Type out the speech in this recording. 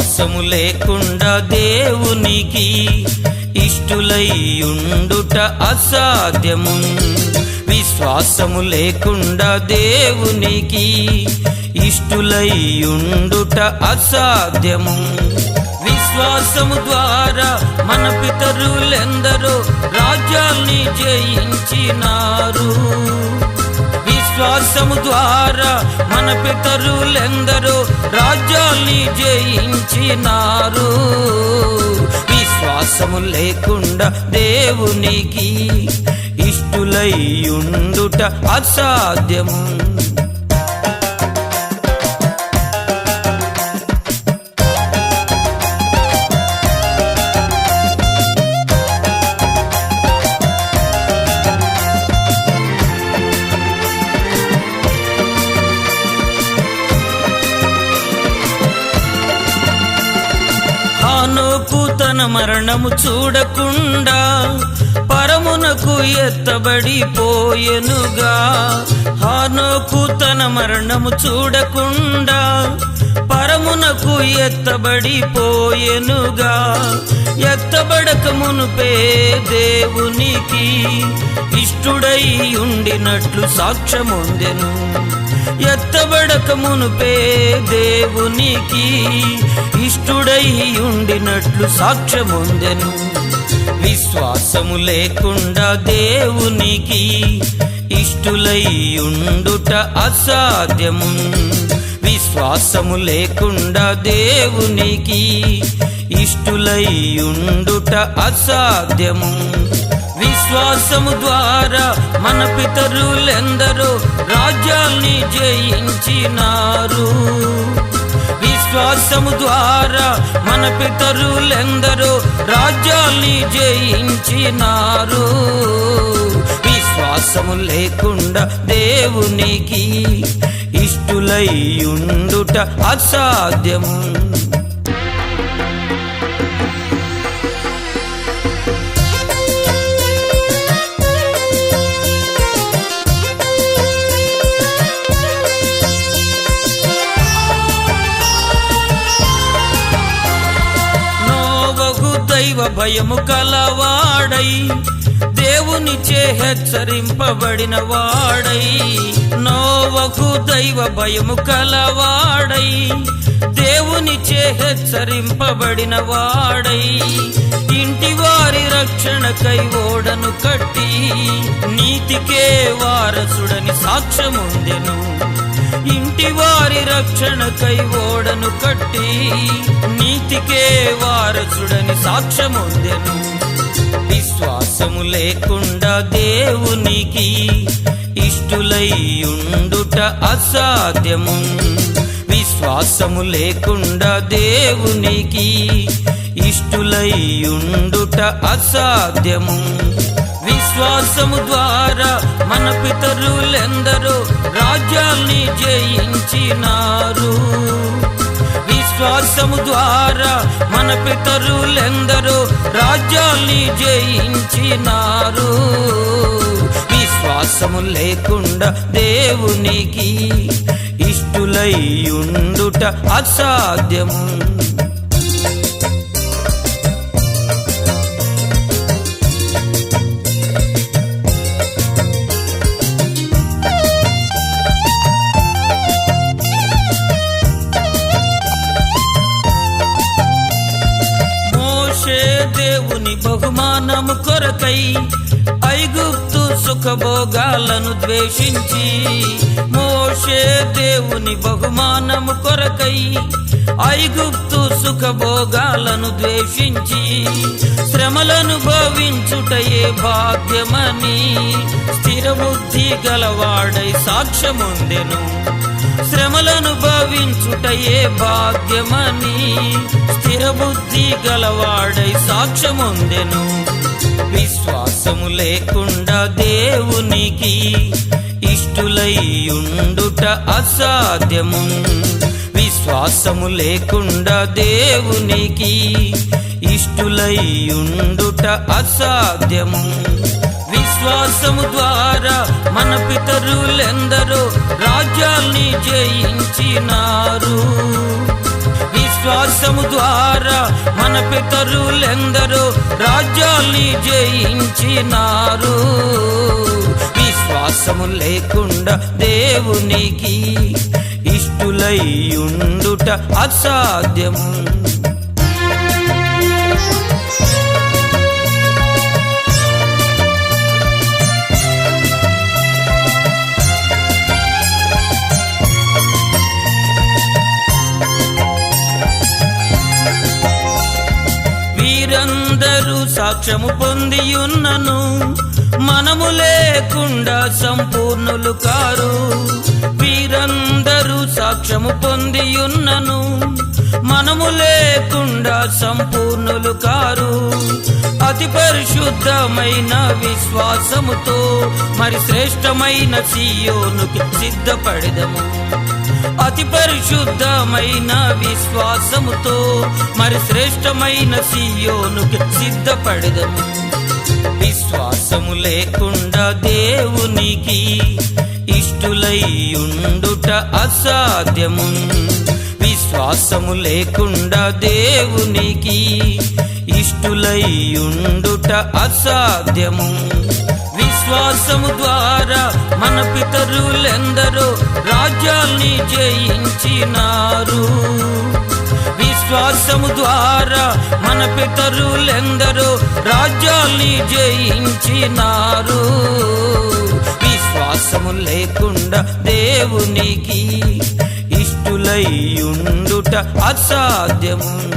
విశ్వాసము లేకుండా దేవునికి ఇష్టులై ఉండుట అసాధ్యము. విశ్వాసము లేకుండా దేవునికి ఇష్టులై ఉండుట అసాధ్యము. విశ్వాసము ద్వారా మన పితరులెందరో రాజ్యాల్ని జయించినారు. విశ్వాసము ద్వారా మన పితరులెందరో రాజ్యాల్ని జయించినారు. విశ్వాసము లేకుండా దేవునికి ఇష్టులై ఉండుట అసాధ్యము. తన మరణము చూడకుండా పరమునకు ఎత్తబడి పోయెనుగా. హానోకు తన మరణము చూడకుండా పరమునకు ఎత్తబడి పోయెనుగా. ఎత్తబడక మునుపే దేవునికి ఇష్టుడై ఉండినట్లు సాక్ష్యముందెను. ఎత్తబడక మునుపే దేవునికి ఇష్టుడై ఉండినట్లు సాక్ష్యముందెను. విశ్వాసము లేకుండా దేవునికి ఇష్టులై ఉండుట అసాధ్యము. విశ్వాసము లేకుండా దేవునికి ఇష్టులై ఉండుట అసాధ్యము. విశ్వాసము ద్వారా మన పితరులెందరో రాజ్యాల్ని జయించినారు. విశ్వాసము ద్వారా పితరులెందరో రాజ్యాల్ని జయించినారు. విశ్వాసము లేకుండా దేవునికి ఇష్టులై ఉండుట అసాధ్యము. దైవ భయము కలవాడై దేవునిచే హెచ్చరింపబడిన వాడై నోవగు దైవ భయము కలవాడై దేవునిచే హెచ్చరింపబడిన వాడై ఇంటి వారి రక్షణకై ఓడను కట్టి నీతికే వారసుడని సాక్ష్యముందెను. ఇంటి వారి రక్షణకై ఓడను కట్టి నీతికే వారసుడని సాక్ష్యముందెను. విశ్వాసము లేకుండా దేవునికి ఇష్టులై ఉండుట అసాధ్యము. విశ్వాసము లేకుండా దేవునికి ఇష్టులై ఉండుట అసాధ్యము. విశ్వాసము ద్వారా మన పితరులెందరో రాజ్యాల్ని జయించినారు. విశ్వాసము ద్వారా మన పితరులెందరో రాజ్యాల్ని జయించినారు. విశ్వాసము లేకుండా దేవునికి ఇష్టులై ఉండుట అసాధ్యము. దేవుని కొరకై ఐగుప్తు సుఖభోగాలను ద్వేషించి మోషే దేవుని బహుమానము కొరకై ఐగుప్తు సుఖభోగాలను ద్వేషించి శ్రమలను భవించుటయే భాగ్యమని స్థిరబుద్ధి గలవాడై సాక్ష్యముందెను. శ్రమలను భవించుటయే భాగ్యమని స్థిరబుద్ధి గలవాడై సాక్ష్యముందెను. విశ్వాసము లేకుండా దేవునికి ఇష్టులై ఉండుట అసాధ్యము. విశ్వాసము లేకుండా దేవునికి ఇష్టులై ఉండుట అసాధ్యము. విశ్వాసము ద్వారా మన పితరులెందరో రాజ్యాల్ని జయించినారు. విశ్వాసము ద్వారా మన పితరులెందరో రాజ్యాల్ని జయించినారు. విశ్వాసము లేకుండా దేవునికి ఇష్టులై ఉండుట అసాధ్యము. వీరందరూ సాక్ష్యము పొందియున్నను. మనము లేకుండా సంపూర్ణులు కారు. వీరందరూ సాక్ష్యము పొందియున్నను. మనము లేకుండా సంపూర్ణులు కారు. అతి పరిశుద్ధమైన విశ్వాసముతో మరి శ్రేష్టమైన సీయోనుకి సిద్ధపడదము. అతి పరిశుద్ధమైన విశ్వాసముతో మరి శ్రేష్టమైన సియోనుకి సిద్ధపడదము. విశ్వాసము లేకుండా దేవునికి ఇష్టులై ఉండుట అసాధ్యము. విశ్వాసము లేకుండా దేవునికి ఇష్టులై ఉండుట అసాధ్యము. విశ్వాసము ద్వారా మన పితరులెందరో రాజ్యాల్ని జయించినారు. విశ్వాసము ద్వారా మన పితరులెందరో రాజ్యాల్ని జయించినారు. విశ్వాసము లేకుండా దేవునికి ఇష్టులై ఉండుట అసాధ్యము.